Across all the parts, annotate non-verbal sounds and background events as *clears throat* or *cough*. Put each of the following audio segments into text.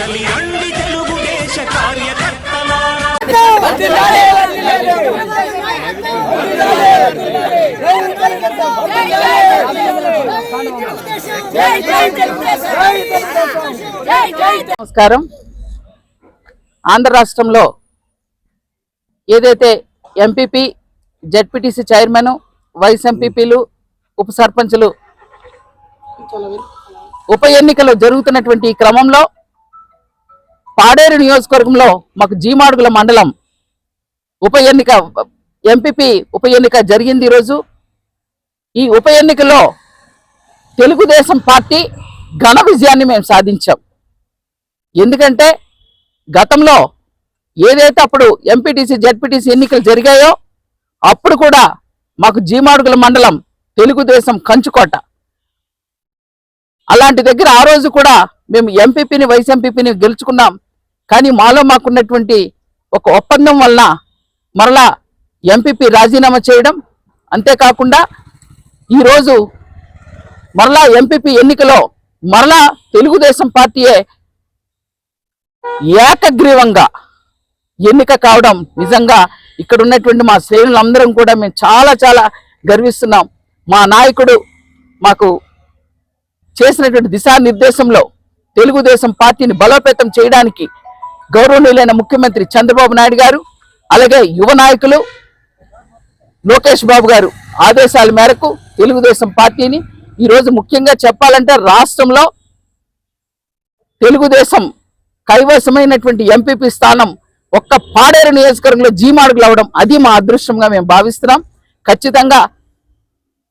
తెలుగుదేశ కార్యకర్తలారా నమస్కారం. ఆంధ్ర రాష్ట్రంలో ఏదైతే ఎంపీపీ జెడ్పీటీసీ చైర్మన్ వైస్ ఎంపీపీలు ఉప సర్పంచులు ఉప ఎన్నికలు జరుగుతున్నటువంటి ఈ క్రమంలో పాడేరు నియోజకవర్గంలో మాకు జీమాడుగుల మండలం ఉప ఎన్నిక ఎంపీపీ ఉప ఎన్నిక జరిగింది ఈరోజు. ఈ ఉప ఎన్నికలో తెలుగుదేశం పార్టీ ఘన విజయాన్ని మేము సాధించాం. ఎందుకంటే గతంలో ఏదైతే అప్పుడు ఎంపీటీసీ జెడ్పీటీసీ ఎన్నికలు జరిగాయో అప్పుడు కూడా మాకు జీమాడుగుల మండలం తెలుగుదేశం కంచుకోట. అలాంటి దగ్గర ఆ రోజు కూడా మేము ఎంపీపీని వైస్ ఎంపీపీని గెలుచుకున్నాం. కానీ మాలో మాకున్నటువంటి ఒక ఒప్పందం వలన మరలా ఎంపీపీ రాజీనామా చేయడం అంతేకాకుండా ఈరోజు మరలా ఎంపీపీ ఎన్నికలో మరలా తెలుగుదేశం పార్టీయే ఏకగ్రీవంగా ఎన్నిక కావడం నిజంగా ఇక్కడ ఉన్నటువంటి మా శ్రేణులందరం కూడా మేము చాలా చాలా గర్విస్తున్నాం. మా నాయకుడు మాకు చేసినటువంటి దిశానిర్దేశంలో తెలుగుదేశం పార్టీని బలోపేతం చేయడానికి గౌరవనీయులైన ముఖ్యమంత్రి చంద్రబాబు నాయుడు గారు అలాగే యువ నాయకులు లోకేష్ బాబు గారు ఆదేశాల మేరకు తెలుగుదేశం పార్టీని ఈరోజు ముఖ్యంగా చెప్పాలంటే రాష్ట్రంలో తెలుగుదేశం కైవసమైనటువంటి ఎంపీపీ స్థానం ఒక్క పాడేరు నియోజకవర్గంలో జీమాడుగులు అవడం అది మా అదృష్టంగా మేము భావిస్తున్నాం. ఖచ్చితంగా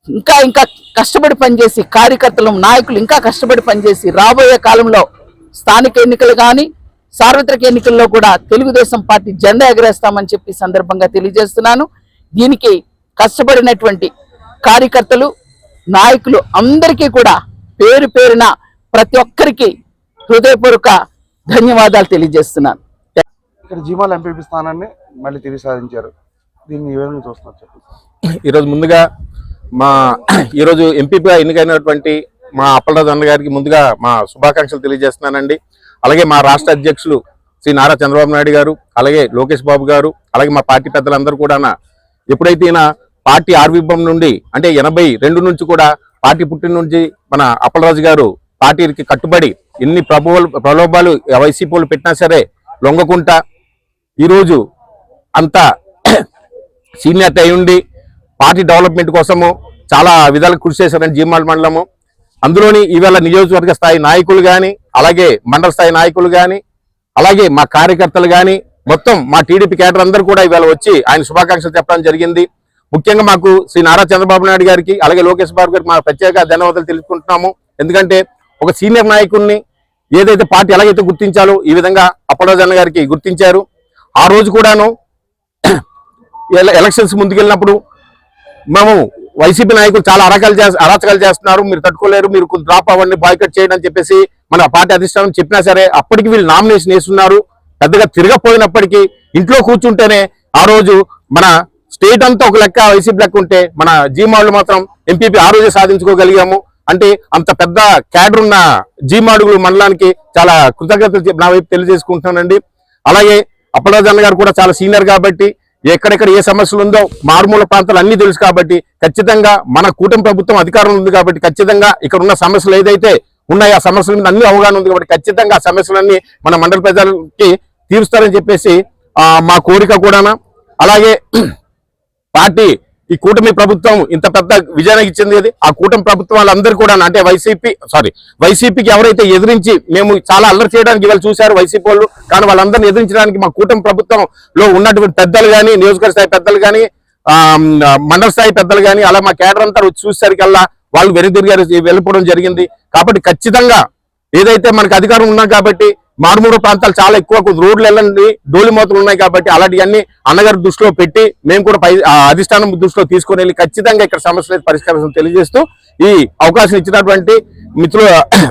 ఇంకా ఇంకా కష్టపడి పనిచేసి కార్యకర్తలు నాయకులు ఇంకా కష్టపడి పనిచేసి రాబోయే కాలంలో స్థానిక ఎన్నికలు కానీ సార్వత్రిక ఎన్నికల్లో కూడా తెలుగుదేశం పార్టీ జెండా ఎగరేస్తామని చెప్పి సందర్భంగా తెలియజేస్తున్నాను. దీనికి కష్టపడినటువంటి కార్యకర్తలు నాయకులు అందరికీ కూడా పేరు పేరున ప్రతి ఒక్కరికి హృదయపూర్వక ధన్యవాదాలు తెలియజేస్తున్నాను. ఇక్కడ జీమాల ఎంపీపీ స్థానాన్ని మళ్ళీ తిరిగి సాధించారు. దీన్ని ఏ విధంగా చూస్తున్నారు ఈరోజు ముందుగా మా *clears throat* ఈరోజు ఎంపీగా ఎన్నికైనటువంటి మా అప్పలరాజు అన్న గారికి ముందుగా మా శుభాకాంక్షలు తెలియజేస్తున్నానండి. అలాగే మా రాష్ట్ర అధ్యక్షులు శ్రీ నారా చంద్రబాబు నాయుడు గారు అలాగే లోకేష్ బాబు గారు అలాగే మా పార్టీ పెద్దలందరూ కూడా ఎప్పుడైతే ఈయన పార్టీ ఆర్విభం నుండి అంటే ఎనభై రెండు నుంచి కూడా పార్టీ పుట్టిన నుంచి మన అప్పలరాజు గారు పార్టీకి కట్టుబడి ఎన్ని ప్రభావాలు ప్రలోభాలు వైసీపీలు పెట్టినా సరే లొంగకుంటా ఈరోజు అంత సీనియర్ అయి ఉండి పార్టీ డెవలప్మెంట్ కోసము చాలా విధాలు కృషి చేశారని జీమాల్ మండలము. అందులోని ఈవేళ నియోజకవర్గ స్థాయి నాయకులు కానీ అలాగే మండల స్థాయి నాయకులు కానీ అలాగే మా కార్యకర్తలు కానీ మొత్తం మా టీడీపీ కేటర్ అందరూ కూడా ఈవేళ వచ్చి ఆయన శుభాకాంక్షలు చెప్పడం జరిగింది. ముఖ్యంగా మాకు శ్రీ నారా చంద్రబాబు నాయుడు గారికి అలాగే లోకేష్ బాబు గారికి మా ప్రత్యేక ధన్యవాదాలు తెలుసుకుంటున్నాము ఎందుకంటే ఒక సీనియర్ నాయకుడిని ఏదైతే పార్టీ ఎలాగైతే గుర్తించాలో ఈ విధంగా అప్పలరాజన్న గారికి గుర్తించారు. ఆ రోజు కూడాను ఎలక్షన్స్ ముందుకెళ్ళినప్పుడు మేము వైసీపీ నాయకులు చాలా అరకాలు చేస్త అరాచకాలు చేస్తున్నారు. మీరు తట్టుకోలేరు. మీరు డ్రాప్ అవ్వండి బాయ్కట్ చేయండి అని చెప్పేసి మన పార్టీ అధిష్టానం చెప్పినా సరే అప్పటికి వీళ్ళు నామినేషన్ వేస్తున్నారు పెద్దగా తిరగపోయినప్పటికీ ఇంట్లో కూర్చుంటేనే ఆ రోజు మన స్టేట్ అంతా ఒక లెక్క వైసీపీ లెక్క ఉంటే మన జీమాడులు మాత్రం ఎంపీపీ ఆ రోజే సాధించుకోగలిగాము. అంటే అంత పెద్ద క్యాడర్ ఉన్న జీమాడుగులు మండలానికి చాలా కృతజ్ఞతలు నా వైపు తెలియజేసుకుంటున్నానండి. అలాగే అప్పలరాజన్న గారు కూడా చాలా సీనియర్ కాబట్టి ఎక్కడెక్కడ ఏ సమస్యలు ఉందో మారుమూల ప్రాంతాలు అన్ని తెలుసు కాబట్టి ఖచ్చితంగా మన కూటమి ప్రభుత్వం అధికారం ఉంది కాబట్టి ఖచ్చితంగా ఇక్కడ ఉన్న సమస్యలు ఏదైతే ఉన్నాయో ఆ సమస్యల మీద అన్ని అవగాహన ఉంది కాబట్టి ఖచ్చితంగా ఆ సమస్యలన్నీ మన మండల ప్రజలకి తీరుస్తారని చెప్పేసి మా కోరిక కూడానా. అలాగే *clears throat* పార్టీ ఈ కూటమి ప్రభుత్వం ఇంత పెద్ద విజయానికి ఇచ్చింది ఆ కూటమి ప్రభుత్వం వాళ్ళందరూ కూడా అంటే వైసీపీ సారీ వైసీపీకి ఎవరైతే ఎదిరించి మేము చాలా అల్లరి చేయడానికి వాళ్ళు చూశారు వైసీపీ వాళ్ళు. కానీ వాళ్ళందరిని ఎదిరించడానికి మా కూటమి ప్రభుత్వంలో ఉన్నటువంటి పెద్దలు కానీ నియోజకవర్గ స్థాయి పెద్దలు కానీ మండల స్థాయి పెద్దలు కానీ అలా మా కేడర్ అంతా వచ్చి చూసేసరికల్లా వాళ్ళు వెనుదిరిగారు వెళ్ళిపోవడం జరిగింది. కాబట్టి ఖచ్చితంగా ఏదైతే మనకి అధికారం ఉన్నాం కాబట్టి మారుమూల ప్రాంతాలు చాలా ఎక్కువ రోడ్లు వెళ్ళండి డోలి మోతలు ఉన్నాయి కాబట్టి అలాంటివన్నీ అన్నగారి దృష్టిలో పెట్టి మేము కూడా పై అధిష్టానం దృష్టిలో తీసుకొని వెళ్ళి ఖచ్చితంగా ఇక్కడ సమస్యలు పరిష్కారం తెలియజేస్తూ ఈ అవకాశం ఇచ్చినటువంటి మిత్రుల